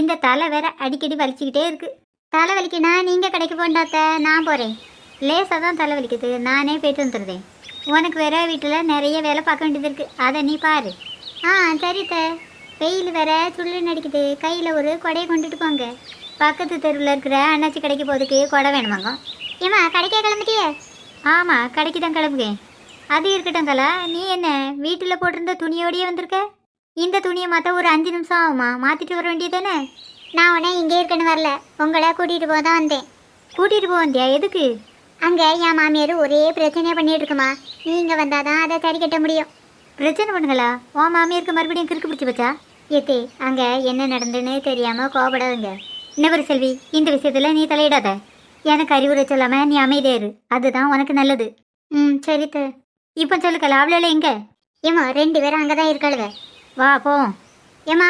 இந்த தலை வேற அடிக்கடி வலிச்சுக்கிட்டே இருக்கு. தலை வலிக்குனா நீங்கள் கடைக்கு போண்டாத்த நான் போகிறேன் லேசாக தான் தலை வலிக்குது. நானே போயிட்டு வந்துடுறேன். உனக்கு வேற வீட்டில் நிறைய வேலை பார்க்க வேண்டியது இருக்கு. அதை நீ பாரு. ஆ சரித்த வெயில் வேற சுள்ளுன்னு அடிக்குது கையில் ஒரு கொடையை கொண்டுட்டு போங்க. பக்கத்து தெருவில் இருக்கிற அண்ணாச்சி கடைக்கு போகிறதுக்கு கொடை வேணுமாங்க ஏமா கடைக்கே கிளம்பிட்டியே? ஆமாம் கடைக்கு தான் கிளம்புகேன் அது இருக்கட்டும் கலா நீ என்ன வீட்டில் போட்டிருந்த துணியோடையே வந்திருக்க? இந்த துணியை மாற்ற ஒரு அஞ்சு நிமிஷம் ஆகுமா? மாற்றிட்டு வர வேண்டியதானே நான் உடனே இங்கே இருக்கன்னு வரல. உங்களை கூட்டிகிட்டு போக தான் வந்தேன். கூட்டிகிட்டு போக வந்தியா? எதுக்கு? அங்கே என் மாமியார் ஒரே பிரச்சனையாக பண்ணிட்டு இருக்குமா நீங்கள் வந்தால் தான் அதை சரி கட்ட முடியும். பிரச்சனை பண்ணுங்களா? உன் மாமியாருக்கு மறுபடியும் கிறுக்கு பிடிச்சி வச்சா ஏத்தே அங்கே என்ன நடந்துன்னு தெரியாமல் கோபப்படாதுங்க. இன்னவரு செல்வி இந்த விஷயத்தில் நீ தலையிடாத. எனக்கு அறிவுரை சொல்லாம நீ அமைதியா இரு. அதுதான் உனக்கு நல்லது. ம் சரி இப்போ சொல்லு கலா அவளால எங்க? ஏமா ரெண்டு பேரும் அங்கே தான் இருக்காளுவ. வா போவோம் ஏமா